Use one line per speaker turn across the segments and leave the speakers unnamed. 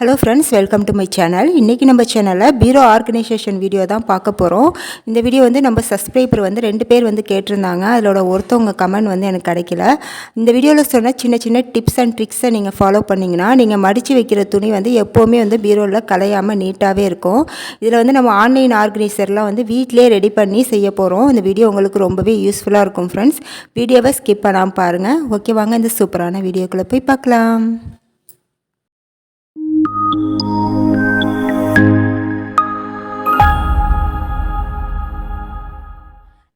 Hello friends welcome to my channel இன்றைக்கி நம்ம சேனலில் பீரோ ஆர்கனைசேஷன் வீடியோ தான் பார்க்க போகிறோம் இந்த வீடியோ வந்து நம்ம சப்ஸ்கிரைபர் வந்து ரெண்டு பேர் வந்து கேட்டிருந்தாங்க. அதோட ஒருத்தவங்க கமெண்ட் வந்து எனக்கு கிடைக்கல. இந்த வீடியோவில் சொன்ன சின்ன சின்ன டிப்ஸ் அண்ட் ட்ரிக்ஸை நீங்கள் ஃபாலோ பண்ணிங்கன்னா நீங்கள் மடித்து வைக்கிற துணி வந்து எப்போவுமே வந்து பீரோவில் கலையாமல் நீட்டாகவே இருக்கும். இதில் வந்து நம்ம ஆன்லைன் ஆர்கனைசர்லாம் வந்து வீட்டிலே ரெடி பண்ணி செய்ய போகிறோம் இந்த வீடியோ உங்களுக்கு ரொம்பவே யூஸ்ஃபுல்லாக இருக்கும் ஃப்ரெண்ட்ஸ் வீடியோவை ஸ்கிப் பண்ணாமல் பாருங்கள் ஓகே வாங்க இந்த சூப்பரான வீடியோக்குள்ளே போய் பார்க்கலாம்.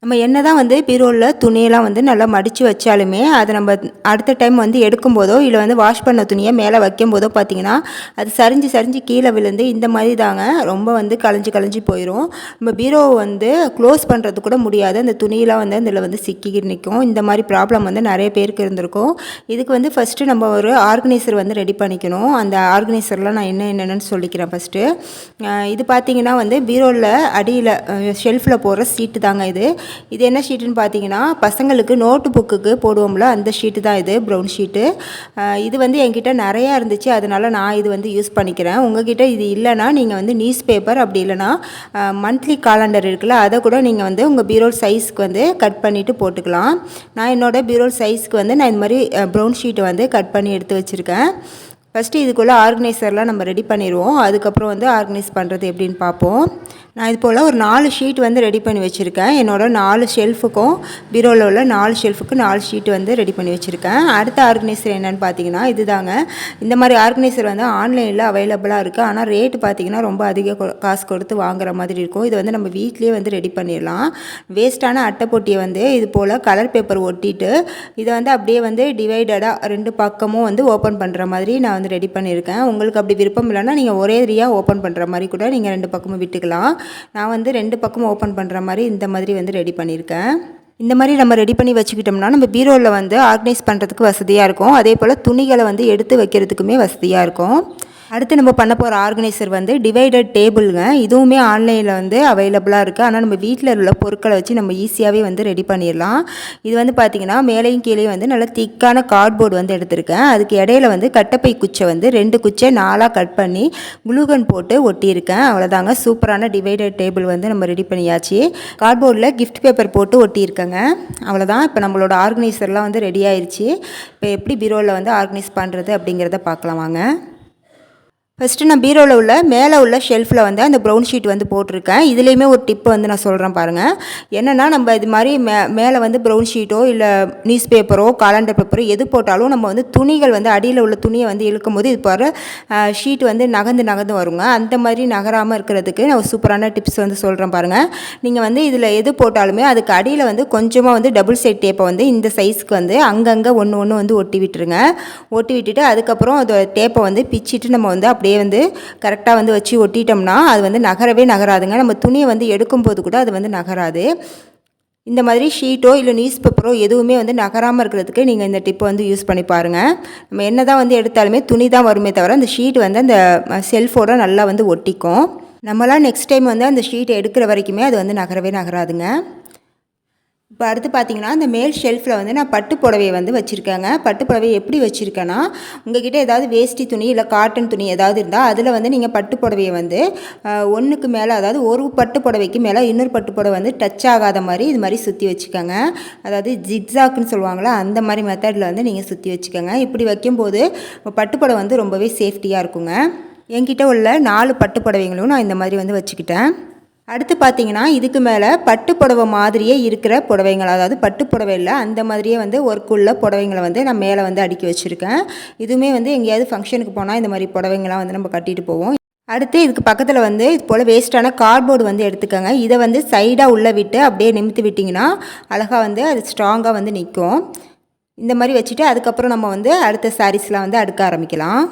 நம்ம என்ன தான் வந்து பீரோவில் துணியெல்லாம் வந்து நல்லா மடித்து வச்சாலுமே அதை நம்ம அடுத்த டைம் வந்து எடுக்கும்போதோ இல்லை வந்து வாஷ் பண்ண துணியை மேலே வைக்கும்போதோ பார்த்தீங்கன்னா அது சரிஞ்சு சரிஞ்சு கீழே விழுந்து இந்த மாதிரி தாங்க ரொம்ப வந்து களைஞ்சி கலைஞ்சி போயிடும் நம்ம பீரோவை வந்து க்ளோஸ் பண்ணுறது கூட முடியாது. அந்த துணியெலாம் வந்து அதில் வந்து சிக்கிக்கிட்டு நிற்கும். இந்த மாதிரி ப்ராப்ளம் வந்து நிறைய பேருக்கு இருந்திருக்கும். இதுக்கு வந்து ஃபஸ்ட்டு நம்ம ஒரு ஆர்கனைசர் வந்து ரெடி பண்ணிக்கணும். அந்த ஆர்கனைசர்லாம் நான் என்ன என்னென்னு சொல்லிக்கிறேன் ஃபஸ்ட்டு இது பார்த்தீங்கன்னா வந்து பீரோவில் அடியில் ஷெல்ஃபில் போடுற சீட்டு தாங்க இது. இது என்ன ஷீட்டுன்னு பார்த்தீங்கன்னா பசங்களுக்கு நோட்டு புக்குக்கு போடுவோம்ல அந்த ஷீட்டு தான் இது ப்ரௌன் ஷீட்டு இது வந்து என்கிட்ட நிறையா இருந்துச்சு அதனால் நான் இது வந்து யூஸ் பண்ணிக்கிறேன். உங்ககிட்ட இது இல்லைன்னா நீங்கள் வந்து நியூஸ் பேப்பர் அப்படி இல்லைன்னா மந்த்லி காலண்டர் இருக்குல்ல அதை கூட நீங்கள் வந்து உங்கள் பீரோல் சைஸ்க்கு வந்து கட் பண்ணிவிட்டு போட்டுக்கலாம். நான் என்னோடய பீரோல் சைஸ்க்கு வந்து நான் இந்த மாதிரி ப்ரௌன் ஷீட்டை வந்து கட் பண்ணி எடுத்து வச்சுருக்கேன். ஃபஸ்ட்டு இதுக்குள்ளே ஆர்கனைசர்லாம் நம்ம ரெடி பண்ணிடுவோம் அதுக்கப்புறம் வந்து ஆர்கனைஸ் பண்ணுறது எப்படின்னு பார்ப்போம். நான் இது போல் ஒரு நாலு ஷீட் வந்து ரெடி பண்ணி வச்சுருக்கேன். என்னோடய நாலு ஷெல்ஃபுக்கும் பீரோவில் உள்ள நாலு ஷெல்ஃபுக்கு நாலு ஷீட் வந்து ரெடி பண்ணி வச்சுருக்கேன். அடுத்த ஆர்கனைசர் என்னென்னு பார்த்தீங்கன்னா இது தாங்க இந்த மாதிரி ஆர்கனைசர் வந்து ஆன்லைனில் அவைலபிளாக இருக்குது ஆனால் ரேட்டு பார்த்தீங்கன்னா ரொம்ப அதிக காசு கொடுத்து வாங்குற மாதிரி இருக்கும். இது வந்து நம்ம வீட்லேயே வந்து ரெடி பண்ணிடலாம். வேஸ்ட்டான அட்டை பொட்டியை வந்து இது போல் கலர் பேப்பர் ஒட்டிட்டு இதை வந்து அப்படியே வந்து டிவைடடாக ரெண்டு பக்கமும் வந்து ஓப்பன் பண்ணுற மாதிரி நான் வந்து ரெடி பண்ணியிருக்கேன். உங்களுக்கு அப்படி விருப்பம் இல்லைன்னா நீங்கள் ஒரே ரீயாக ஓப்பன் பண்ணுற மாதிரி கூட நீங்கள் ரெண்டு பக்கமும் விட்டுக்கலாம். நான் வந்து ரெண்டு பக்கமும் ஓப்பன் பண்ணுற மாதிரி இந்த மாதிரி வந்து ரெடி பண்ணியிருக்கேன். இந்த மாதிரி நம்ம ரெடி பண்ணி வச்சுக்கிட்டோம்னா நம்ம பீரோவில் வந்து ஆர்கனைஸ் பண்ணுறதுக்கு வசதியாக இருக்கும். அதே போல் துணிகளை வந்து எடுத்து வைக்கிறதுக்குமே வசதியாக இருக்கும். அடுத்து நம்ம பண்ண போகிற ஆர்கனைசர் வந்து டிவைடட் டேபிளுங்க இதுவுமே ஆன்லைனில் வந்து அவைலபிளாக இருக்குது ஆனால் நம்ம வீட்டில் உள்ள பொருட்களை வச்சு நம்ம ஈஸியாகவே வந்து ரெடி பண்ணிடலாம். இது வந்து பார்த்திங்கன்னா மேலேயும் கீழே வந்து நல்ல திக்கான கார்ட்போர்டு வந்து எடுத்திருக்கேன். அதுக்கு இடையில வந்து கட்டப்பை குச்சை வந்து ரெண்டு குச்சை நாலாக கட் பண்ணி குளூகன் போட்டு ஒட்டியிருக்கேன். அவ்வளோதாங்க சூப்பரான டிவைடட் டேபிள் வந்து நம்ம ரெடி பண்ணியாச்சு. கார்ட்போர்டில் கிஃப்ட் பேப்பர் போட்டு ஒட்டியிருக்கேங்க. அவ்வளோதான் இப்போ நம்மளோட ஆர்கனைசர்லாம் வந்து ரெடி ஆயிடுச்சு இப்போ எப்படி பீரோவில் வந்து ஆர்கனைஸ் பண்ணுறது அப்படிங்கிறத பார்க்கலாம் வாங்க. ஃபஸ்ட்டு நான் பீரோவில் உள்ள மேலே உள்ள ஷெல்ஃபில் வந்து அந்த ப்ரௌன் ஷீட் வந்து போட்டிருக்கேன். இதுலேயுமே ஒரு டிப்பு வந்து நான் சொல்கிறேன் பாருங்கள் என்னென்னா நம்ம இது மாதிரி மே மேலே வந்து ப்ரௌன் ஷீட்டோ இல்லை நியூஸ் பேப்பரோ காலண்டர் பேப்பரோ எது போட்டாலும் நம்ம வந்து துணிகள் வந்து அடியில் உள்ள துணியை வந்து இழுக்கும் போது இது போகிற ஷீட் வந்து நகர்ந்து நகர்ந்து வருங்க. அந்த மாதிரி நகராமல் இருக்கிறதுக்கு நான் சூப்பரான டிப்ஸ் வந்து சொல்கிறேன் பாருங்கள் நீங்கள் வந்து இதில் எது போட்டாலுமே அதுக்கு அடியில் வந்து கொஞ்சமாக வந்து டபுள் சைட் டேப்பை வந்து இந்த சைஸ்க்கு வந்து அங்கங்கே ஒன்று ஒன்று வந்து ஒட்டி விட்டுருங்க. ஒட்டி விட்டுட்டு அதுக்கப்புறம் அந்த டேப்பை வந்து பிச்சிட்டு நம்ம வந்து அப்படியே வந்து கரெக்டாக வந்து வச்சு ஒட்டிட்டோம்னா அது வந்து நகரவே நகராதுங்க. நம்ம துணியை வந்து எடுக்கும்போது கூட அது வந்து நகராது. இந்த மாதிரி ஷீட்டோ இல்லை நியூஸ் பேப்பரோ எதுவுமே வந்து நகராமல் இருக்கிறதுக்கு நீங்கள் இந்த டிப்பை வந்து யூஸ் பண்ணி பாருங்கள் நம்ம என்ன தான் வந்து எடுத்தாலுமே துணி தான் வருமே தவிர அந்த ஷீட் வந்து அந்த செல்ஃபோட நல்லா வந்து ஒட்டிக்கும். நம்மளாம் நெக்ஸ்ட் டைம் வந்து அந்த ஷீட்டை எடுக்கிற வரைக்குமே அது வந்து நகரவே நகராதுங்க. இப்போ அடுத்து பார்த்தீங்கன்னா அந்த மேல் ஷெல்ஃபில் வந்து நான் பட்டு புடவையை வந்து வச்சுருக்கேங்க. பட்டு புடவையை எப்படி வச்சுருக்கேன்னா உங்ககிட்ட ஏதாவது வேஷ்டி துணி இல்லை காட்டன் துணி ஏதாவது இருந்தால் அதில் வந்து நீங்கள் பட்டு புடவையை வந்து ஒன்றுக்கு மேலே அதாவது ஒரு பட்டு புடவைக்கு மேலே இன்னொரு பட்டு புடவை வந்து டச் ஆகாத மாதிரி இது மாதிரி சுற்றி வச்சுக்கோங்க. அதாவது ஜிக்ஸாக்குன்னு சொல்லுவாங்களா அந்த மாதிரி மெத்தடில் வந்து நீங்கள் சுற்றி வச்சுக்கோங்க. இப்படி வைக்கும்போது பட்டு புடவை வந்து ரொம்பவே சேஃப்டியாக இருக்குங்க. என்கிட்ட உள்ள நாலு பட்டு புடவைங்களும் நான் இந்த மாதிரி வந்து வச்சுக்கிட்டேன். அடுத்து பார்த்தீங்கன்னா இதுக்கு மேலே பட்டு புடவை மாதிரியே இருக்கிற புடவைங்கள் அதாவது பட்டு புடவை இல்லை அந்த மாதிரியே வந்து ஒர்க்குள்ள புடவைங்களை வந்து நான் மேலே வந்து அடுக்கி வச்சுருக்கேன். இதுவுமே வந்து எங்கேயாவது ஃபங்க்ஷனுக்கு போனால் இந்த மாதிரி புடவைங்களாம் வந்து நம்ம கட்டிட்டு போவோம். அடுத்து இதுக்கு பக்கத்தில் வந்து இது போல் வேஸ்ட்டான கார்ட்போர்டு வந்து எடுத்துக்கோங்க. இதை வந்து சைடாக உள்ளே விட்டு அப்படியே நிமித்து விட்டிங்கன்னா அழகாக வந்து அது ஸ்ட்ராங்காக வந்து நிற்கும் இந்த மாதிரி வச்சுட்டு அதுக்கப்புறம் நம்ம வந்து அடுத்த சாரீஸ்லாம் வந்து அடுக்க ஆரம்பிக்கலாம்.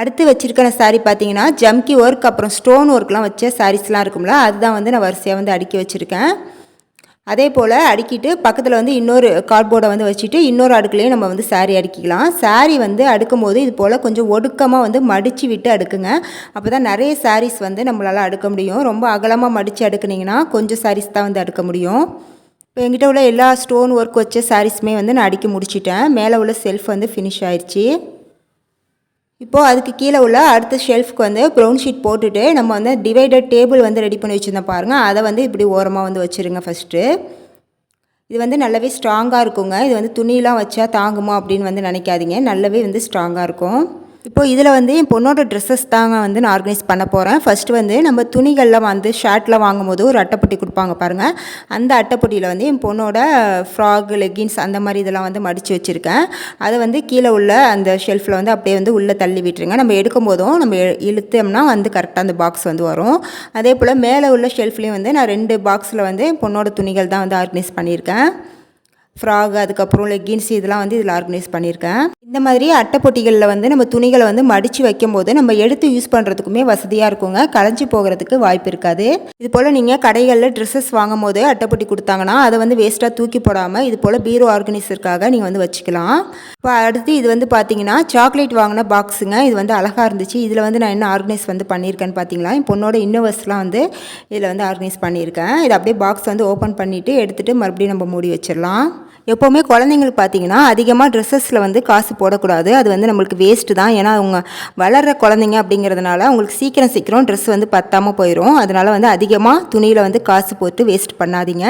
அடுத்து வச்சுருக்கிற சாரீ பார்த்தீங்கன்னா ஜம்கி ஒர்க் அப்புறம் ஸ்டோன் ஒர்க்லாம் வச்ச சாரீஸ்லாம் இருக்கும்ல அதுதான் வந்து நான் வரிசையாக வந்து அடுக்கி வச்சுருக்கேன். அதே போல் அடுக்கிட்டு பக்கத்தில் வந்து இன்னொரு கார்ட்போர்டை வந்து வச்சுட்டு இன்னொரு அடுக்குலேயே நம்ம வந்து சாரீ அடுக்கிக்கலாம். சாரீ வந்து அடுக்கும் போது இது போல் கொஞ்சம் ஒடுக்கமாக வந்து மடித்து விட்டு அடுக்குங்க. அப்போ தான் நிறைய சாரீஸ் வந்து நம்மளால் அடுக்க முடியும். ரொம்ப அகலமாக மடித்து அடுக்குனிங்கன்னா கொஞ்சம் சாரீஸ் தான் வந்து அடுக்க முடியும். இப்போ எங்கிட்ட உள்ள எல்லா ஸ்டோன் ஒர்க் வச்ச சாரீஸுமே வந்து நான் அடுக்கி முடிச்சிட்டேன். மேலே உள்ள செல்ஃப் வந்து ஃபினிஷ் ஆயிடுச்சு இப்போது அதுக்கு கீழே உள்ள அடுத்த ஷெல்ஃப்க்கு வந்து ப்ரௌன் ஷீட் போட்டுட்டு நம்ம வந்து டிவைடட் டேபிள் வந்து ரெடி பண்ணி வச்சுருந்தோம் பாருங்கள் அதை வந்து இப்படி ஓரமாக வந்து வச்சுருங்க ஃபஸ்ட்டு இது வந்து நல்லாவே ஸ்ட்ராங்காக இருக்குங்க. இது வந்து துணியெலாம் வச்சா தாங்குமா அப்படின்னு வந்து நினைக்காதீங்க. நல்லாவே வந்து ஸ்ட்ராங்காக இருக்கும். இப்போ இதில் வந்து என் பொண்ணோட ட்ரெஸ்ஸஸ் தாங்க வந்து நான் ஆர்கனைஸ் பண்ண போகிறேன் ஃபஸ்ட்டு வந்து நம்ம துணிகள்லாம் வந்து ஷர்ட்லாம் வாங்கும்போது ஒரு அட்டைப்பொட்டி கொடுப்பாங்க பாருங்கள் அந்த அட்டைப்பொட்டியில் வந்து என் பொண்ணோட ஃப்ராக் லெகின்ஸ் அந்த மாதிரி இதெல்லாம் வந்து மடித்து வச்சுருக்கேன். அதை வந்து கீழே உள்ள அந்த ஷெல்ஃபில் வந்து அப்படியே வந்து உள்ளே தள்ளி விட்டுருங்க. நம்ம எடுக்கும் போதும் நம்ம இழுத்தோம்னா வந்து கரெக்டாக அந்த பாக்ஸ் வந்து வரும். அதே போல் மேலே உள்ள ஷெல்ஃப்லேயும் வந்து நான் ரெண்டு பாக்ஸில் வந்து என் பொண்ணோட துணிகள் தான் வந்து ஆர்கனைஸ் பண்ணியிருக்கேன். ஃப்ராக் அதுக்கப்புறம் லெக்கின்ஸ் இதெல்லாம் வந்து இதில் ஆர்கனைஸ் பண்ணியிருக்கேன். இந்த மாதிரி அட்டைப்பொட்டிகளில் வந்து நம்ம துணிகளை வந்து மடித்து வைக்கும்போது நம்ம எடுத்து யூஸ் பண்ணுறதுக்குமே வசதியாக இருக்குங்க. களைஞ்சி போகிறதுக்கு வாய்ப்பு இருக்காது. இது போல் நீங்கள் கடைகளில் ட்ரெஸ்ஸஸ் வாங்கும் போது அட்டைப்பொட்டி கொடுத்தாங்கன்னா அதை வந்து வேஸ்ட்டாக தூக்கி போடாமல் இது போல் பீரோ ஆர்கனைசருக்காக நீங்கள் வந்து வச்சுக்கலாம். இப்போ அடுத்து இது வந்து பார்த்தீங்கன்னா சாக்லேட் வாங்கின பாக்ஸுங்க இது வந்து அழகாக இருந்துச்சு. இதில் வந்து நான் என்ன ஆர்கனைஸ் வந்து பண்ணியிருக்கேன்னு பார்த்தீங்களா என் பொண்ணோட இன்னோவர்ஸ்லாம் வந்து இதில் வந்து ஆர்கனைஸ் பண்ணியிருக்கேன். இது அப்படியே பாக்ஸ் வந்து ஓப்பன் பண்ணிவிட்டு எடுத்துகிட்டு மறுபடியும் நம்ம மூடி வச்சிடலாம். எப்போவுமே குழந்தைங்களுக்கு பார்த்தீங்கன்னா அதிகமாக ட்ரெஸ்ஸஸில் வந்து காசு போடக்கூடாது. அது வந்து நம்மளுக்கு வேஸ்ட்டு தான். ஏன்னா அவங்க வளர்கிற குழந்தைங்க அப்படிங்கிறதுனால அவங்களுக்கு சீக்கிரம் சீக்கிரம் ட்ரெஸ் வந்து பத்தாமல் போயிடும் அதனால் வந்து அதிகமாக துணியில் வந்து காசு போட்டு வேஸ்ட் பண்ணாதீங்க.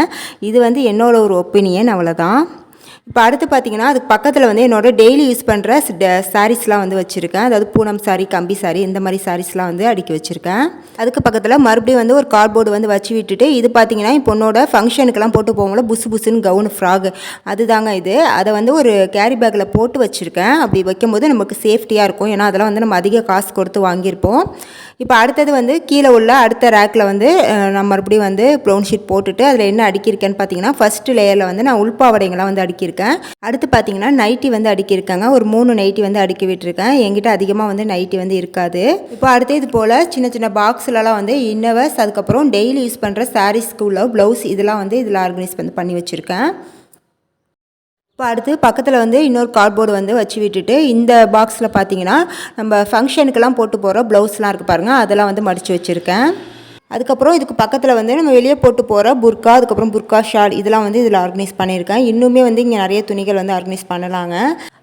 இது வந்து என்னோட ஒரு ஒப்பீனியன் அவ்வளோதான் இப்போ அடுத்து பார்த்தீங்கன்னா அதுக்கு பக்கத்தில் வந்து என்னோட டெய்லி யூஸ் பண்ணுற சாரீஸ்லாம் வந்து வச்சுருக்கேன். அதாவது பூனம் சாரி கம்பி சாரி இந்த மாதிரி சாரீஸ்லாம் வந்து அடுக்கி வச்சுருக்கேன். அதுக்கு பக்கத்தில் மறுபடியும் வந்து ஒரு கார்ட்போர்டு வந்து வச்சு விட்டுட்டு இது பார்த்தீங்கன்னா என் பொண்ணோட ஃபங்க்ஷனுக்கெல்லாம் போட்டு போகும்போது புசு புசுன்னு கவுன் ஃப்ராக் அதுதாங்க இது. அதை வந்து ஒரு கேரி பேக்கில் போட்டு வச்சுருக்கேன். அப்படி வைக்கும்போது நமக்கு சேஃப்டியாக இருக்கும். ஏன்னா அதெல்லாம் வந்து நம்ம அதிக காசு கொடுத்து வாங்கியிருப்போம். இப்போ அடுத்தது வந்து கீழே உள்ள அடுத்த ரேக்கில் வந்து நான் மறுபடியும் வந்து ப்ரௌன் ஷீட் போட்டுட்டு அதில் என்ன அடுக்கியிருக்கேன்னு பார்த்தீங்கன்னா ஃபஸ்ட்டு லேயரில் வந்து நான் உள்பாவடைங்களாம் வந்து அடுக்கியிருக்கேன் அடுத்து பார்த்தீங்கன்னா நைட்டி வந்து அடுக்கியிருக்காங்க. ஒரு மூணு நைட்டி வந்து அடுக்கி விட்டுருக்கேன். என்கிட்ட அதிகமாக வந்து நைட்டி வந்து இருக்காது. இப்போ அடுத்து இது போல் சின்ன சின்ன பாக்ஸ்லலாம் வந்து இன்னவர்ஸ் அதுக்கப்புறம் டெய்லி யூஸ் பண்ணுற சாரீஸ்க்கு உள்ள ப்ளவுஸ் இதெல்லாம் வந்து இதில் ஆர்கனைஸ் வந்து பண்ணி வச்சுருக்கேன். இப்போ அடுத்து பக்கத்தில் வந்து இன்னொரு கார்ட்போர்டு வந்து வச்சு விட்டுட்டு இந்த பாக்ஸில் பார்த்தீங்கன்னா நம்ம ஃபங்க்ஷனுக்கெல்லாம் போட்டு போகிற ப்ளவுஸ்லாம் இருக்குது பாருங்கள் அதெல்லாம் வந்து மடித்து வச்சுருக்கேன். அதுக்கப்புறம் இதுக்கு பக்கத்தில் வந்து நம்ம வெளியே போட்டு போகிற புர்கா அதுக்கப்புறம் புர்கா ஷால் இதெல்லாம் வந்து இதில் ஆர்கனைஸ் பண்ணியிருக்கேன். இன்னுமே வந்து இங்கே நிறைய துணிகள் வந்து ஆர்கனைஸ் பண்ணலாங்க.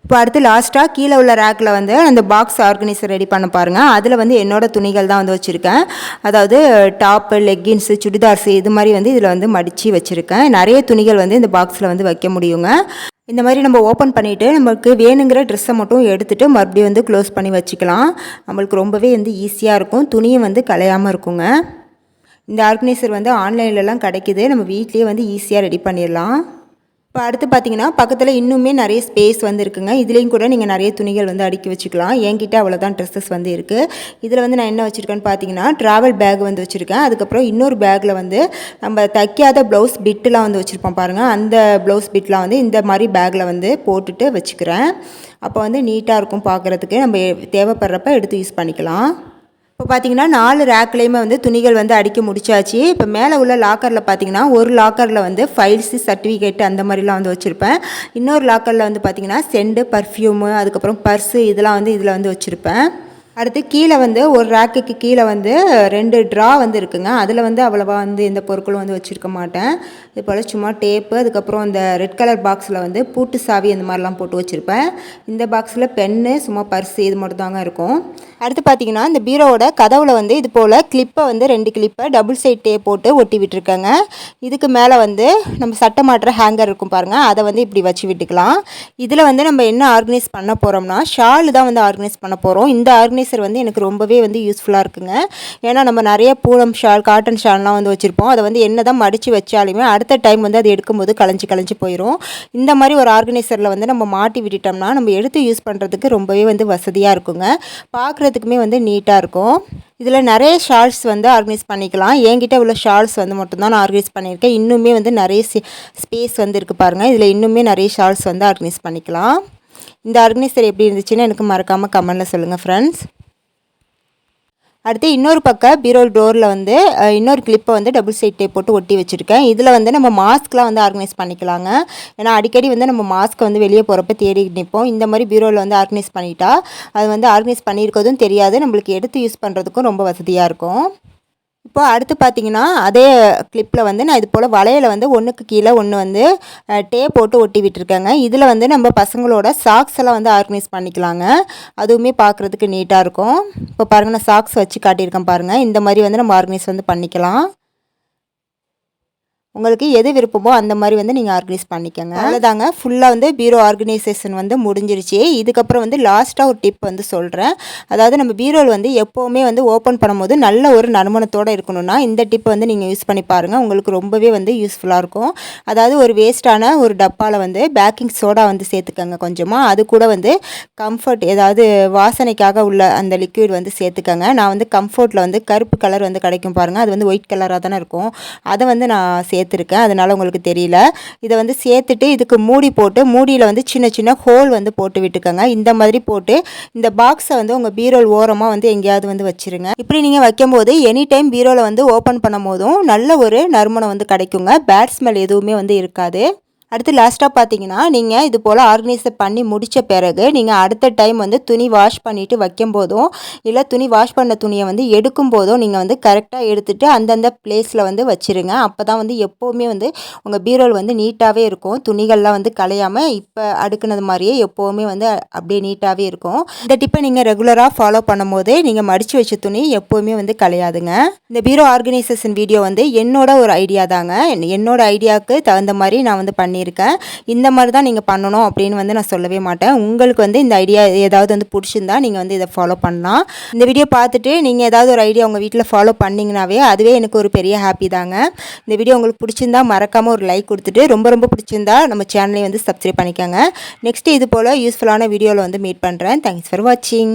இப்போ அடுத்து லாஸ்ட்டாக கீழே உள்ள ரேக்கில் வந்து அந்த பாக்ஸ் ஆர்கனைசர் ரெடி பண்ண பாருங்கள் அதில் வந்து என்னோடய துணிகள் தான் வந்து வச்சுருக்கேன். அதாவது டாப்பு லெக்கின்ஸு சுடிதார்ஸு இது மாதிரி வந்து இதில் வந்து மடித்து வச்சுருக்கேன். நிறைய துணிகள் வந்து இந்த பாக்ஸில் வந்து வைக்க முடியுங்க. இந்த மாதிரி நம்ம ஓப்பன் பண்ணிவிட்டு நமக்கு வேணுங்கிற ட்ரெஸ்ஸை மட்டும் எடுத்துகிட்டு மறுபடியும் வந்து க்ளோஸ் பண்ணி வச்சுக்கலாம். நம்மளுக்கு ரொம்பவே வந்து ஈஸியாக இருக்கும். துணியும் வந்து கலையாமல் இருக்குங்க. இந்த ஆர்கனைசர் வந்து ஆன்லைன்லலாம் கிடைக்குது. நம்ம வீட்லேயே வந்து ஈஸியாக ரெடி பண்ணிடலாம். இப்போ அடுத்து பார்த்தீங்கன்னா பக்கத்தில் இன்னுமே நிறைய ஸ்பேஸ் வந்து இருக்குங்க. இதுலேயும் கூட நீங்கள் நிறைய துணிகள் வந்து அடுக்கி வச்சுக்கலாம். என்கிட்ட அவ்வளோதான் ட்ரெஸ்ஸஸ் வந்து இருக்குது இதில் வந்து நான் என்ன வச்சுருக்கேன்னு பார்த்தீங்கன்னா ட்ராவல் பேக் வந்து வச்சுருக்கேன். அதுக்கப்புறம் இன்னொரு பேக்கில் வந்து நம்ம தைக்காத ப்ளவுஸ் பிட்டுலாம் வந்து வச்சுருப்போம் பாருங்கள் அந்த ப்ளவுஸ் பிட்லாம் வந்து இந்த மாதிரி பேக்கில் வந்து போட்டுட்டு வச்சுக்கிறேன். அப்போ வந்து நீட்டாக இருக்கும் பார்க்குறதுக்கு நம்ம தேவைப்படுறப்ப எடுத்து யூஸ் பண்ணிக்கலாம். இப்போ பார்த்தீங்கன்னா நாலு ரேக்லேயுமே வந்து துணிகள் வந்து அடிக்க முடிச்சாச்சு. இப்போ மேலே உள்ள லாக்கரில் பார்த்தீங்கன்னா ஒரு லாக்கரில் வந்து ஃபைல்ஸு சர்டிஃபிகேட் அந்த மாதிரிலாம் வந்து வச்சுருப்பேன். இன்னொரு லாக்கரில் வந்து பார்த்தீங்கன்னா செண்டு பர்ஃப்யூமு அதுக்கப்புறம் பர்ஸு இதெல்லாம் வந்து இதில் வந்து வச்சுருப்பேன். அடுத்து கீழே வந்து ஒரு ரேக்குக்கு கீழே வந்து ரெண்டு ட்ரா வந்து இருக்குங்க. அதில் வந்து அவ்வளோவா வந்து எந்த பொருட்களும் வந்து வச்சுருக்க மாட்டேன். இது போல் சும்மா டேப்பு அதுக்கப்புறம் இந்த ரெட் கலர் பாக்ஸில் வந்து பூட்டு சாவி அந்த மாதிரிலாம் போட்டு வச்சுருப்பேன். இந்த பாக்ஸில் பென்னு சும்மா பர்ஸு இது மட்டும் தாங்க இருக்கும். அடுத்து பார்த்தீங்கன்னா இந்த பீரோவோட கதவுல வந்து இது போல் கிளிப்பை வந்து ரெண்டு கிளிப்பை டபுள் சைட் டேப் போட்டு ஒட்டி விட்டுருக்கேங்க. இதுக்கு மேலே வந்து நம்ம சட்டை மாட்டுற ஹேங்கர் இருக்கும் பாருங்கள் அதை வந்து இப்படி வச்சு விட்டுக்கலாம். இதில் வந்து நம்ம என்ன ஆர்கனைஸ் பண்ண போகிறோம்னா ஷால் தான் வந்து ஆர்கனைஸ் பண்ண போகிறோம் இந்த ஆர்கனைஸ் ஆர்கனைசர் வந்து எனக்கு ரொம்பவே வந்து யூஸ்ஃபுல்லாக இருக்குங்க. ஏன்னா நம்ம நிறைய பூனம் ஷால் காட்டன் ஷால்லாம் வந்து வச்சுருப்போம். அதை வந்து என்ன தான் மடித்து வச்சாலுமே அடுத்த டைம் வந்து அது எடுக்கும்போது களைஞ்சி களைஞ்சி போயிடும் இந்த மாதிரி ஒரு ஆர்கனைசரில் வந்து நம்ம மாட்டி விட்டுட்டோம்னா நம்ம எடுத்து யூஸ் பண்ணுறதுக்கு ரொம்பவே வந்து வசதியாக இருக்குங்க. பார்க்குறதுக்குமே வந்து நீட்டாக இருக்கும். இதில் நிறைய ஷால்ஸ் வந்து ஆர்கனைஸ் பண்ணிக்கலாம். என்கிட்ட உள்ள ஷால்ஸ் வந்து மட்டும்தான் நான் ஆர்கனைஸ் பண்ணியிருக்கேன். இன்னுமே வந்து நிறைய ஸ்பேஸ் வந்து இருக்குது பாருங்கள் இதில் இன்னுமே நிறைய ஷால்ஸ் வந்து ஆர்கனைஸ் பண்ணிக்கலாம். இந்த ஆர்கனைசர் எப்படி இருந்துச்சுன்னு எனக்கு மறக்காமல் கமெண்டில் சொல்லுங்கள் ஃப்ரெண்ட்ஸ் அடுத்து இன்னொரு பக்கம் பீரோல் டோரில் வந்து இன்னொரு கிளிப்பை வந்து டபுள் சைட் டேப் போட்டு ஒட்டி வச்சுருக்கேன். இதில் வந்து நம்ம மாஸ்க்லாம் வந்து ஆர்கனைஸ் பண்ணிக்கலாங்க. ஏன்னா அடிக்கடி வந்து நம்ம மாஸ்க்கை வந்து வெளியே போகிறப்ப தேடி நிற்போம் இந்த மாதிரி பீரோவில் வந்து ஆர்கனைஸ் பண்ணிட்டா அது வந்து ஆர்கனைஸ் பண்ணியிருக்கிறதும் தெரியாது. நம்மளுக்கு எடுத்து யூஸ் பண்ணுறதுக்கும் ரொம்ப வசதியாக இருக்கும். இப்போ அடுத்து பார்த்தீங்கன்னா அதே கிளிப்பில் வந்து நான் இது போல் வளையல வந்து ஒன்றுக்கு கீழே ஒன்று வந்து டே போட்டு ஒட்டி விட்டுருக்கேங்க. இதில் வந்து நம்ம பசங்களோட சாக்ஸ் எல்லாம் வந்து ஆர்கனைஸ் பண்ணிக்கலாங்க. அதுவுமே பார்க்குறதுக்கு நீட்டாக இருக்கும். இப்போ பாருங்கள் நான் சாக்ஸ் வச்சு காட்டியிருக்கேன் பாருங்கள் இந்த மாதிரி வந்து நம்ம ஆர்கனைஸ் வந்து பண்ணிக்கலாம். உங்களுக்கு எது விருப்பமோ அந்த மாதிரி வந்து நீங்கள் ஆர்கனைஸ் பண்ணிக்கோங்க. அவ்வளோதாங்க ஃபுல்லாக வந்து பீரோ ஆர்கனைசேஷன் வந்து முடிஞ்சிருச்சு. இதுக்கப்புறம் வந்து லாஸ்ட்டாக ஒரு டிப் வந்து சொல்கிறேன் அதாவது நம்ம பீரோவில் வந்து எப்போவுமே வந்து ஓப்பன் பண்ணும்போது நல்ல ஒரு நறுமணத்தோடு இருக்கணும்னா இந்த டிப்பை வந்து நீங்கள் யூஸ் பண்ணி பாருங்கள் உங்களுக்கு ரொம்பவே வந்து யூஸ்ஃபுல்லாக இருக்கும். அதாவது ஒரு வேஸ்ட்டான ஒரு டப்பாவில் வந்து பேக்கிங் சோடா வந்து சேர்த்துக்கோங்க கொஞ்சமாக அது கூட வந்து கம்ஃபர்ட் ஏதாவது வாசனைக்காக உள்ள அந்த லிக்விட் வந்து சேர்த்துக்கோங்க. நான் வந்து கம்ஃபர்ட்டில் வந்து கருப்பு கலர் வந்து கிடைக்கும் பாருங்கள் அது வந்து ஒயிட் கலராக தானே இருக்கும். அதை வந்து நான் சேர்த்து சேர்த்துருக்கேன் அதனால் உங்களுக்கு தெரியல. இதை வந்து சேர்த்துட்டு இதுக்கு மூடி போட்டு மூடியில் வந்து சின்ன சின்ன ஹோல் வந்து போட்டு விட்டுக்கோங்க. இந்த மாதிரி போட்டு இந்த பாக்ஸை வந்து உங்கள் பீரோல் ஓரமாக வந்து எங்கேயாவது வந்து வச்சுருங்க. இப்படி நீங்கள் வைக்கும்போது எனி டைம் பீரோவில் வந்து ஓப்பன் பண்ணும் போதும் நல்ல ஒரு நறுமணம் வந்து கிடைக்குங்க. பேட் ஸ்மெல் எதுவுமே வந்து இருக்காது. அடுத்து லாஸ்ட்டாக பார்த்தீங்கன்னா நீங்கள் இது போல் ஆர்கனைஸ் பண்ணி முடித்த பிறகு நீங்கள் அடுத்த டைம் வந்து துணி வாஷ் பண்ணிவிட்டு வைக்கும் போதும் இல்லை துணி வாஷ் பண்ண துணியை வந்து எடுக்கும் போதும் நீங்கள் வந்து கரெக்டாக எடுத்துகிட்டு அந்தந்த பிளேஸில் வந்து வச்சுருங்க. அப்போ தான் வந்து எப்போவுமே வந்து உங்கள் பீரோல் வந்து நீட்டாகவே இருக்கும். துணிகள்லாம் வந்து கலையாமல் இப்போ அடுக்குனது மாதிரியே எப்போவுமே வந்து அப்படியே நீட்டாகவே இருக்கும். இந்த டிப்பை நீங்கள் ரெகுலராக ஃபாலோ பண்ணும்போது நீங்கள் மடித்து வச்ச துணி எப்போவுமே வந்து கலையாதுங்க இந்த பீரோ ஆர்கனைசேஷன் வீடியோ வந்து என்னோட ஒரு ஐடியா தாங்க. என்னோட ஐடியாவுக்கு தகுந்த மாதிரி நான் வந்து பண்ணி பண்ணியிருக்கேன் இந்த மாதிரி தான் நீங்கள் பண்ணணும் அப்படின்னு வந்து நான் சொல்லவே மாட்டேன். உங்களுக்கு வந்து இந்த ஐடியா ஏதாவது வந்து பிடிச்சிருந்தா நீங்கள் வந்து இதை ஃபாலோ பண்ணலாம். இந்த வீடியோ பார்த்துட்டு நீங்கள் ஏதாவது ஒரு ஐடியா உங்கள் வீட்டில் ஃபாலோ பண்ணிங்கனாவே அதுவே எனக்கு ஒரு பெரிய ஹாப்பி தாங்க. இந்த வீடியோ உங்களுக்கு பிடிச்சிருந்தா மறக்காமல் ஒரு லைக் கொடுத்துட்டு ரொம்ப ரொம்ப பிடிச்சிருந்தா நம்ம சேனலை வந்து சப்ஸ்கிரைப் பண்ணிக்கோங்க. நெக்ஸ்ட்டு இது போல் யூஸ்ஃபுல்லான வீடியோவில் வந்து மீட் பண்ணுறேன் தேங்க்ஸ் ஃபார் வாட்சிங்